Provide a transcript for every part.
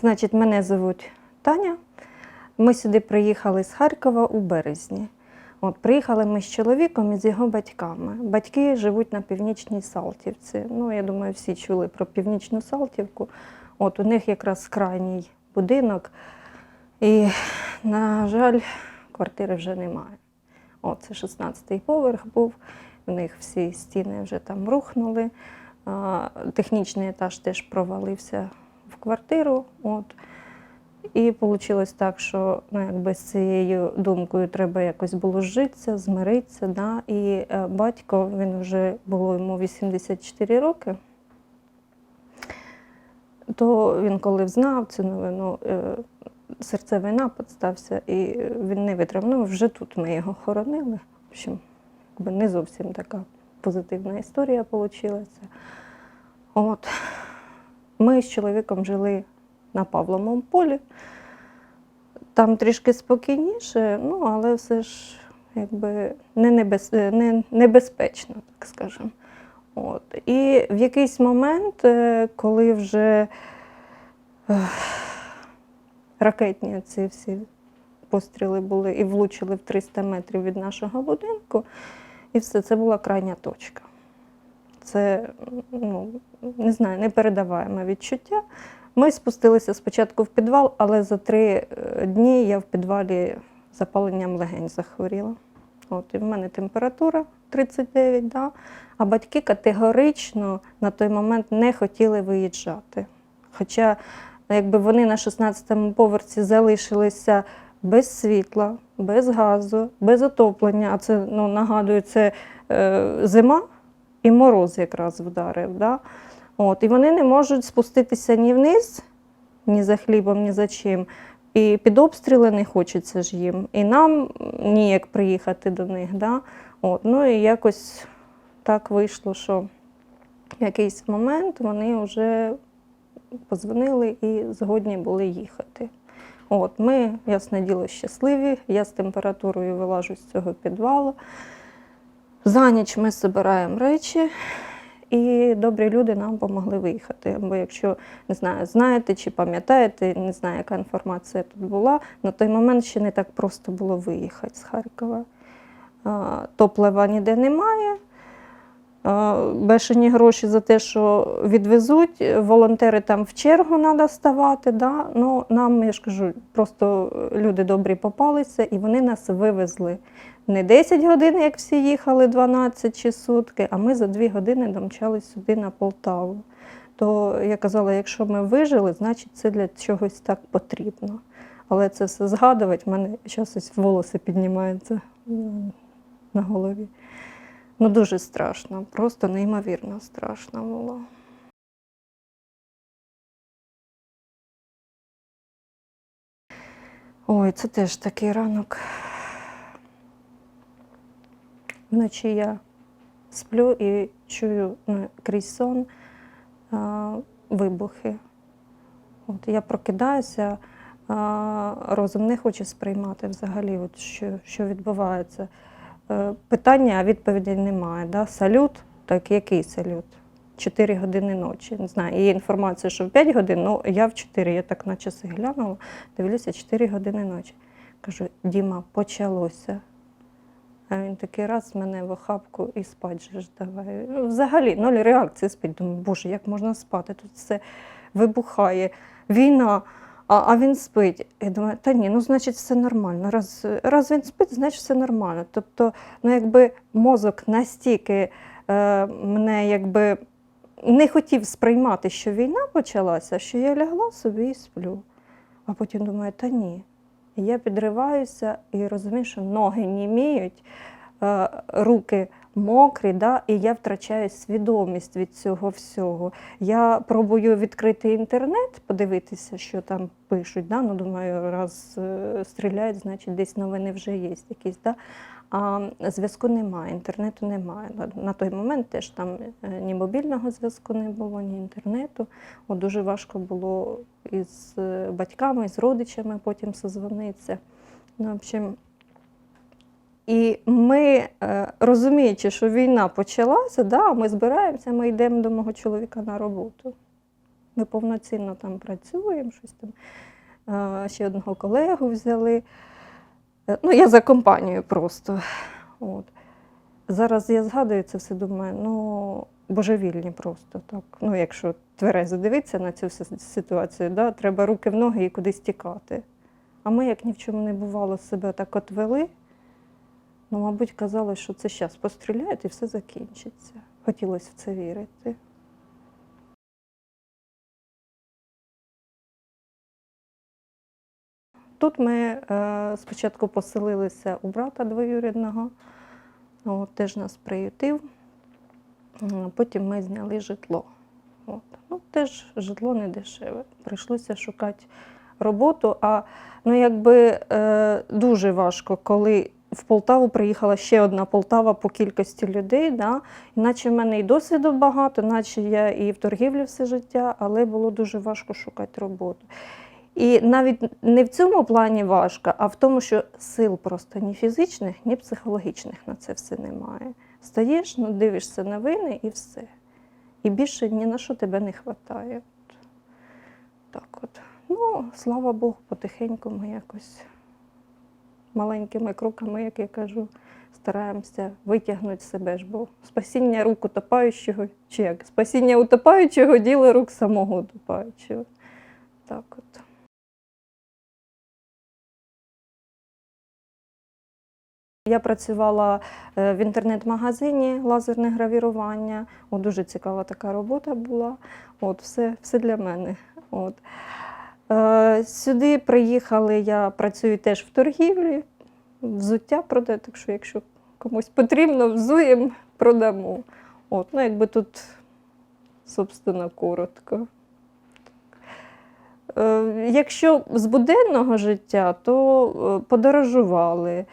Значить, мене звуть Таня. Ми сюди приїхали з Харкова у березні. От, приїхали ми з чоловіком і з його батьками. Батьки живуть на північній Салтівці. Ну, я думаю, всі чули про північну Салтівку. От у них якраз крайній будинок. І, на жаль, квартири вже немає. От, це 16-й поверх був. У них всі стіни вже там рухнули. Технічний етаж теж провалився в квартиру. От. І вийшло так, що ну, якби з цією думкою треба якось було зжитися, змиритися. Да? І е, батько, він вже було йому 84 роки. То він коли взнав цю новину, е, серцевий напад стався, і він не витримав. Ну, вже тут ми його хоронили. В общем, якби не зовсім така позитивна історія вийшла. От. Ми з чоловіком жили на Павловому полі. Там трішки спокійніше, ну, але все ж якби не, небез... не небезпечно, так скажемо. От. І в якийсь момент, е, коли вже ех, ракетні ці всі постріли були і влучили в 300 метрів від нашого будинку, і все, це була крайня точка. Це, ну, не знаю, непередаваєме відчуття. Ми спустилися спочатку в підвал, але за три е, дні я в підвалі запаленням легень захворіла. От, і в мене температура 39, да? а батьки категорично на той момент не хотіли виїжджати. Хоча якби вони на 16-му поверсі залишилися без світла, без газу, без отоплення, а це ну, нагадую, це е, зима і мороз якраз вдарив. Да? От, і вони не можуть спуститися ні вниз, ні за хлібом, ні за чим. І під обстріли не хочеться ж їм. І нам ніяк приїхати до них. Да? От, ну і якось так вийшло, що в якийсь момент вони вже позвонили і згодні були їхати. От, ми, ясне діло, щасливі, я з температурою вилажу з цього підвалу. За ніч ми збираємо речі, і добрі люди нам допомогли виїхати. Бо якщо не знаю, знаєте чи пам'ятаєте, не знаю, яка інформація тут була, на той момент ще не так просто було виїхати з Харкова. Топлива ніде немає. Бешені гроші за те, що відвезуть, волонтери там в чергу треба ставати. Да? Ну, нам, я ж кажу, просто люди добрі попалися і вони нас вивезли. Не 10 годин, як всі їхали, 12 чи сутки, а ми за 2 години домчали сюди на Полтаву. То я казала, якщо ми вижили, значить це для чогось так потрібно. Але це все згадувати, в мене зараз ось волоси піднімаються на голові. Ну дуже страшно, просто неймовірно страшно було. Ой, це теж такий ранок. Вночі я сплю і чую ну, крізь сон вибухи. От, я прокидаюся, розум не хоче сприймати взагалі, от, що, що відбувається. Е, питання, а відповідей немає. Да? Салют, так який салют? 4 години ночі. Не знаю, є інформація, що в 5 годин, ну я в 4, я так на часи глянула, дивлюся 4 години ночі. Кажу, Діма, почалося. А він такий раз мене в охапку і спать же ж давай. Ну, Взагалі, ноль реакції спить. Думаю, боже, як можна спати? Тут все вибухає, війна, а, а він спить. Я думаю, та ні, ну значить все нормально. Раз, раз він спить, значить все нормально. Тобто, ну якби мозок настільки е, мене якби не хотів сприймати, що війна почалася, що я лягла собі і сплю. А потім думаю, та ні. Я підриваюся і розумію, що ноги німіють, е, руки мокрі, да, і я втрачаю свідомість від цього всього. Я пробую відкрити інтернет, подивитися, що там пишуть. Да? Ну, думаю, раз е, стріляють, значить десь новини вже є якісь. Да? А зв'язку немає, інтернету немає. На- той момент теж там е, ні мобільного зв'язку не було, ні інтернету. От дуже важко було із е, батьками, з родичами потім созвонитися. Ну, в общем, і ми, е, розуміючи, що війна почалася, да, ми збираємося, ми йдемо до мого чоловіка на роботу. Ми повноцінно там працюємо, щось там. Ще одного колегу взяли. Е, Ну, я за компанію просто. От. Зараз я згадую це все, думаю, ну, божевільні просто так. Ну, якщо тверезо дивитися на цю ситуацію, да, треба руки в ноги і кудись тікати. А ми, як ні в чому не бувало, себе так от вели, ну, мабуть, казали, що це зараз постріляють і все закінчиться. Хотілося в це вірити. Тут ми е, спочатку поселилися у брата двоюрідного, от, теж нас приютив. Потім ми зняли житло. От. Ну, теж житло не дешеве. Прийшлося шукати роботу. А ну, якби е, дуже важко, коли в Полтаву приїхала ще одна Полтава по кількості людей. Да? Іначе в мене і досвіду багато, наче я і в торгівлі все життя, але було дуже важко шукати роботу. І навіть не в цьому плані важко, а в тому, що сил просто ні фізичних, ні психологічних на це все немає. Стаєш, ну, дивишся новини і все. І більше ні на що тебе не вистачає. Так от. Ну, слава Богу, потихеньку ми якось маленькими кроками, як я кажу, стараємося витягнути себе ж, бо спасіння рук утопаючого, чи як? Спасіння утопаючого діло рук самого утопаючого. Так от. Я працювала е, в інтернет-магазині лазерне гравірування. О, дуже цікава така робота була. От, все, все для мене. От. Е, Сюди приїхали, я працюю теж в торгівлі, взуття продаю, так що якщо комусь потрібно, взуємо, продамо. От, ну, якби тут, собственно, коротко. Е, Якщо з буденного життя, то подорожували.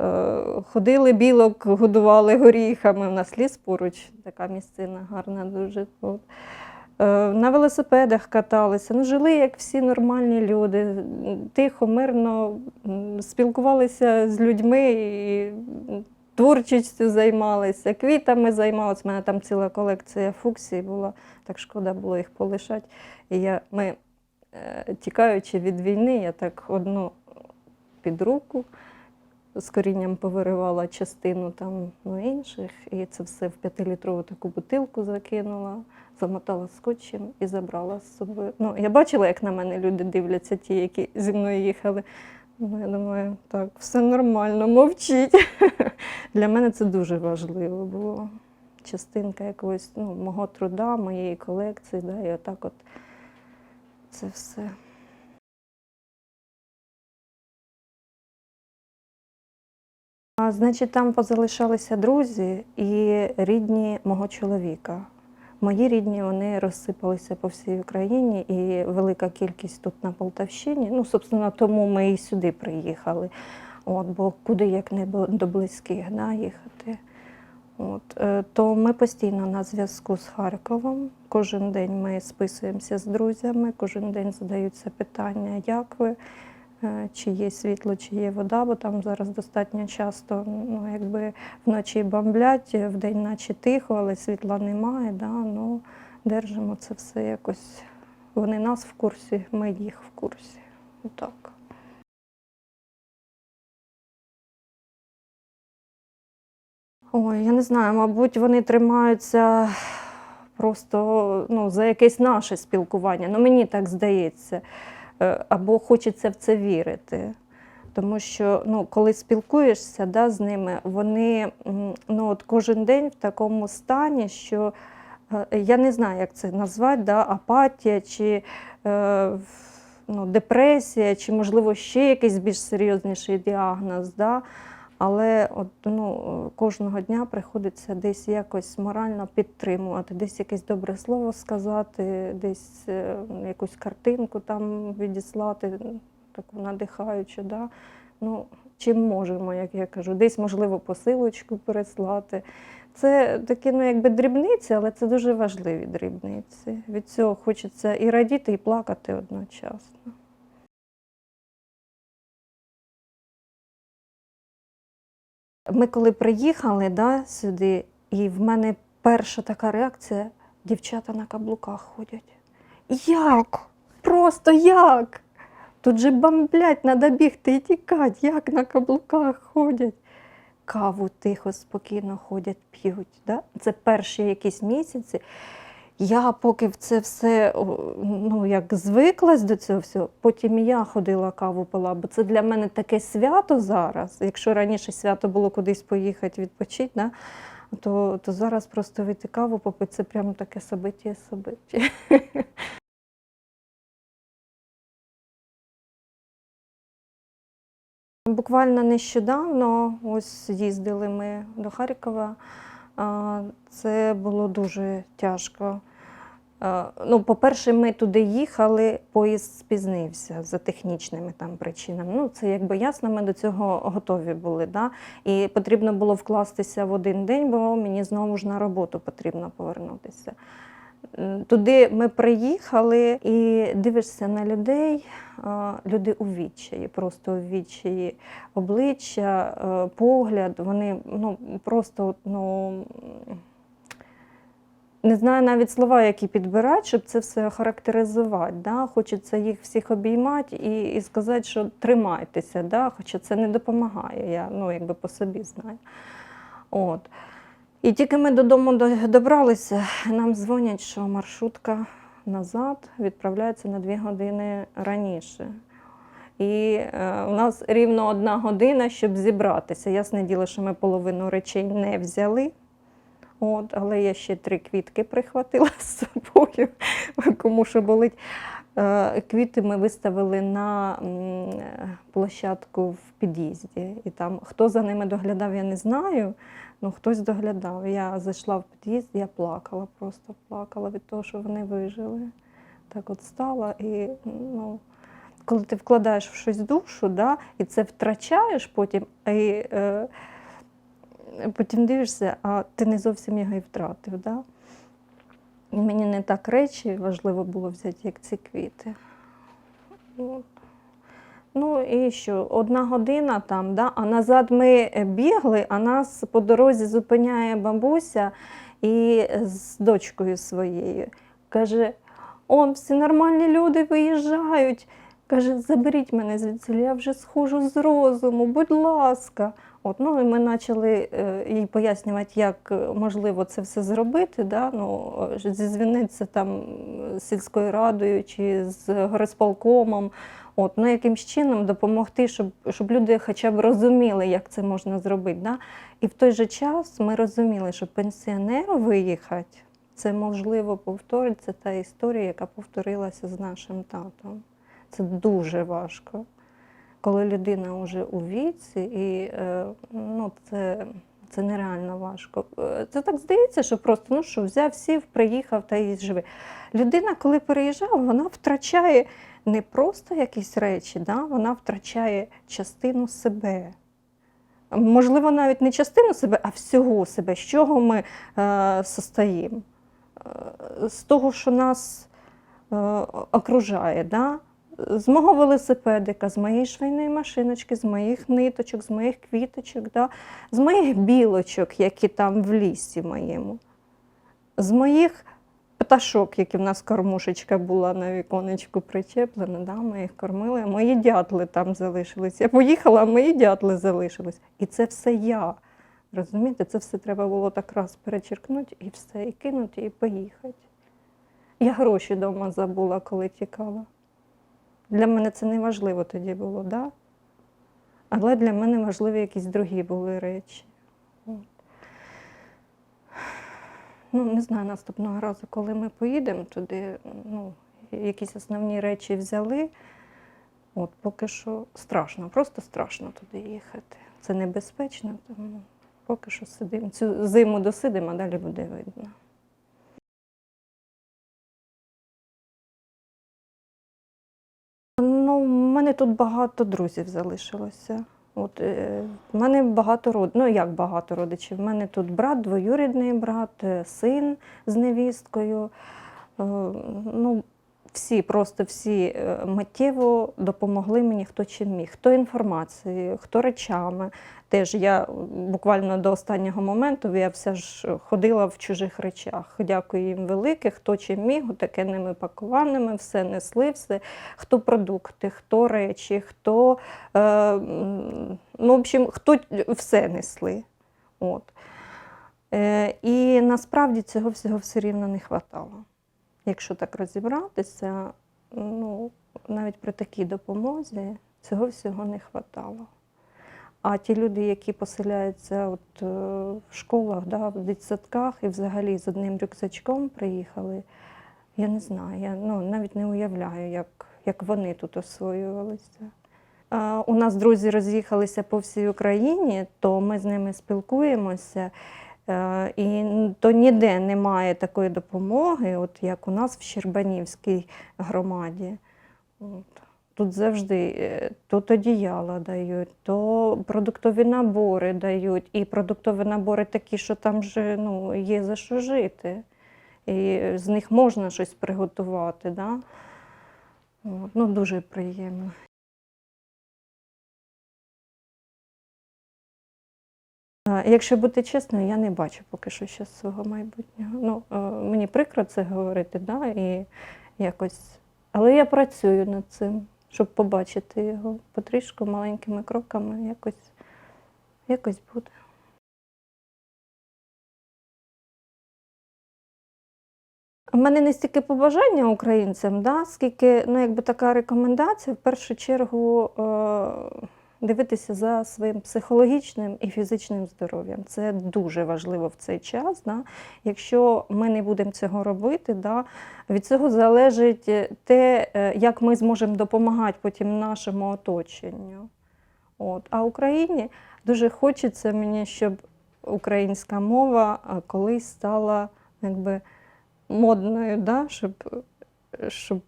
Е, Ходили білок, годували горіхами. У нас ліс поруч, така місцина гарна дуже. Е, На велосипедах каталися, ну, жили як всі нормальні люди, тихо, мирно спілкувалися з людьми, і творчістю займалися, квітами займалися. У мене там ціла колекція фуксій була, так шкода було їх полишати. І я, ми, е, тікаючи від війни, я так одну під руку з корінням повиривала частину там ну, інших, і це все в п'ятилітрову таку бутилку закинула, замотала скотчем і забрала з собою. Ну, я бачила, як на мене люди дивляться, ті, які зі мною їхали. Ну, я думаю, так, все нормально, мовчіть. Для мене це дуже важливо було. Частинка якогось ну, мого труда, моєї колекції, да, і отак от це все. Значить, там позалишалися друзі і рідні мого чоловіка. Мої рідні вони розсипалися по всій Україні, і велика кількість тут на Полтавщині. Ну, собственно, тому ми і сюди приїхали. От, бо куди як не до близьких да, їхати. От, е, то ми постійно на зв'язку з Харковом. Кожен день ми списуємося з друзями, кожен день задаються питання, як ви, чи є світло, чи є вода, бо там зараз достатньо часто ну, якби вночі бомблять, вдень наче тихо, але світла немає. Да? Ну, держимо це все якось. Вони нас в курсі, ми їх в курсі. Отак. Ой, я не знаю, мабуть, вони тримаються просто ну, за якесь наше спілкування. Ну, мені так здається. Е, Або хочеться в це вірити. Тому що ну, коли спілкуєшся да, з ними, вони ну, от кожен день в такому стані, що е, я не знаю, як це назвати, да, апатія чи е, ну, депресія, чи, можливо, ще якийсь більш серйозніший діагноз. Да. Але от, ну, кожного дня приходиться десь якось морально підтримувати, десь якесь добре слово сказати, десь е, якусь картинку там відіслати, таку надихаючу. Да? Ну, чим можемо, як я кажу, десь, можливо, посилочку переслати. Це такі, ну, якби дрібниці, але це дуже важливі дрібниці. Від цього хочеться і радіти, і плакати одночасно. Ми коли приїхали да, сюди, і в мене перша така реакція: дівчата на каблуках ходять. Як? Просто як? Тут же бомблять, треба бігти і тікати, як на каблуках ходять. Каву тихо, спокійно ходять, п'ють. Да? Це перші якісь місяці. Я поки в це все ну, як звиклась до цього всього, потім і я ходила каву пила, бо це для мене таке свято зараз. Якщо раніше свято було кудись поїхати відпочити, да, то, то зараз просто вийти каву попити, це прямо таке собиття собиття. Буквально нещодавно ось їздили ми до Харкова. Це було дуже тяжко. Ну, по-перше, ми туди їхали, поїзд спізнився за технічними там причинами. Ну, це якби ясно, ми до цього готові були. Да? І потрібно було вкластися в один день, бо мені знову ж на роботу потрібно повернутися. М, Туди ми приїхали і дивишся на людей, люди у відчаї, просто у відчаї обличчя, е, погляд, вони ну, просто ну, не знаю навіть слова, які підбирати, щоб це все характеризувати. Да? Хочеться їх всіх обіймати і, і сказати, що тримайтеся, да? хоча це не допомагає, я ну, якби по собі знаю. От. І тільки ми додому добралися, нам дзвонять, що маршрутка назад відправляється на дві години раніше. І е, у нас рівно одна година, щоб зібратися. Ясне діло, що ми половину речей не взяли. От, але я ще три квітки прихватила з собою, кому що болить. Е, Квіти ми виставили на е, площадку в під'їзді. І там хто за ними доглядав, я не знаю. Ну, хтось доглядав. Я зайшла в під'їзд, я плакала, просто плакала від того, що вони вижили. Так от стала і ну, коли ти вкладаєш в щось душу, да, і це втрачаєш потім, і е, потім дивишся, а ти не зовсім його і втратив. Да? Мені не так речі важливо було взяти, як ці квіти. Ну і що, одна година там, да? а назад ми бігли, а нас по дорозі зупиняє бабуся і з дочкою своєю. Каже: он всі нормальні люди виїжджають. Каже, заберіть мене звідси, я вже схожу з розуму, будь ласка. От, ну, і ми почали е, їй пояснювати, як е, можливо це все зробити, да? ну, е, зізвінитися там з сільською радою чи з горисполкомом. От, ну, якимсь чином допомогти, щоб, щоб люди хоча б розуміли, як це можна зробити. Да? І в той же час ми розуміли, що пенсіонеру виїхати, це можливо повториться та історія, яка повторилася з нашим татом. Це дуже важко. Коли людина вже у віці, і е, ну, це, це нереально важко. Е, Це так здається, що просто ну що, взяв, сів, приїхав та і живе. Людина, коли переїжджає, вона втрачає не просто якісь речі, да? вона втрачає частину себе. Можливо, навіть не частину себе, а всього себе, з чого ми е, состоїмо. Е, з того, що нас е, окружає. Да? З мого велосипедика, з моєї швейної машиночки, з моїх ниточок, з моїх квіточок, да? з моїх білочок, які там в лісі моєму, з моїх пташок, які в нас кормушечка була на віконечку причеплена, да? ми їх кормили, а мої дятли там залишились. Я поїхала, а мої дятли залишились. І це все я. Розумієте, це все треба було так раз перечеркнути і все, і кинути, і поїхати. Я гроші вдома забула, коли тікала. Для мене це не важливо тоді було, да? але для мене важливі якісь другі були речі. Ну, не знаю, наступного разу, коли ми поїдемо туди, ну, якісь основні речі взяли. От поки що страшно, просто страшно туди їхати. Це небезпечно, тому поки що сидимо. Цю зиму досидимо, а далі буде видно. Тут багато друзів залишилося. От, е, в мене багато род... ну як багато родичів. В мене тут брат, двоюрідний брат, е, син з невісткою. Е, ну, всі, просто всі е, миттєво допомогли мені, хто чим міг, хто інформацією, хто речами. Теж я е, буквально до останнього моменту я все ж ходила в чужих речах. Дякую їм велике, хто чим міг, такими пакуваними, все несли, все, хто продукти, хто речі, хто, е, ну, в общем, хто все несли. От. Е, і насправді цього всього все рівно не вистачало. Якщо так розібратися, ну, навіть при такій допомозі цього всього не вистачало. А ті люди, які поселяються от, е, в школах, да, в дитсадках і взагалі з одним рюкзачком приїхали, я не знаю, я ну, навіть не уявляю, як, як вони тут освоювалися. А, У нас друзі роз'їхалися по всій Україні, то ми з ними спілкуємося. Е, І то ніде немає такої допомоги, от як у нас в Щербанівській громаді. От. Тут завжди е, тут одіяла дають, то продуктові набори дають, і продуктові набори такі, що там же ну, є за що жити. І з них можна щось приготувати. Да? От. Ну, дуже приємно. Якщо бути чесною, я не бачу поки що ще свого майбутнього. Ну, е, мені прикро це говорити, да, і якось. Але я працюю над цим, щоб побачити його потрішку маленькими кроками, якось, якось буде. У мене не стільки побажання українцям, да, скільки ну, якби така рекомендація, в першу чергу е, дивитися за своїм психологічним і фізичним здоров'ям. Це дуже важливо в цей час. Да. Якщо ми не будемо цього робити, да, від цього залежить е, те, е, як ми зможемо допомагати потім нашому оточенню. От. А Україні дуже хочеться мені, щоб українська мова е, колись стала якби, модною, да? щоб, щоб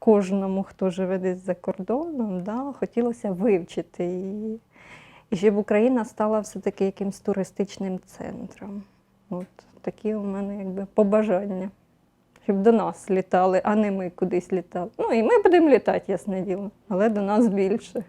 кожному, хто живе десь за кордоном, да? хотілося вивчити її. І щоб Україна стала все-таки якимсь туристичним центром. От такі у мене якби побажання. Щоб до нас літали, а не ми кудись літали. Ну і ми будемо літати, ясне діло, але до нас більше.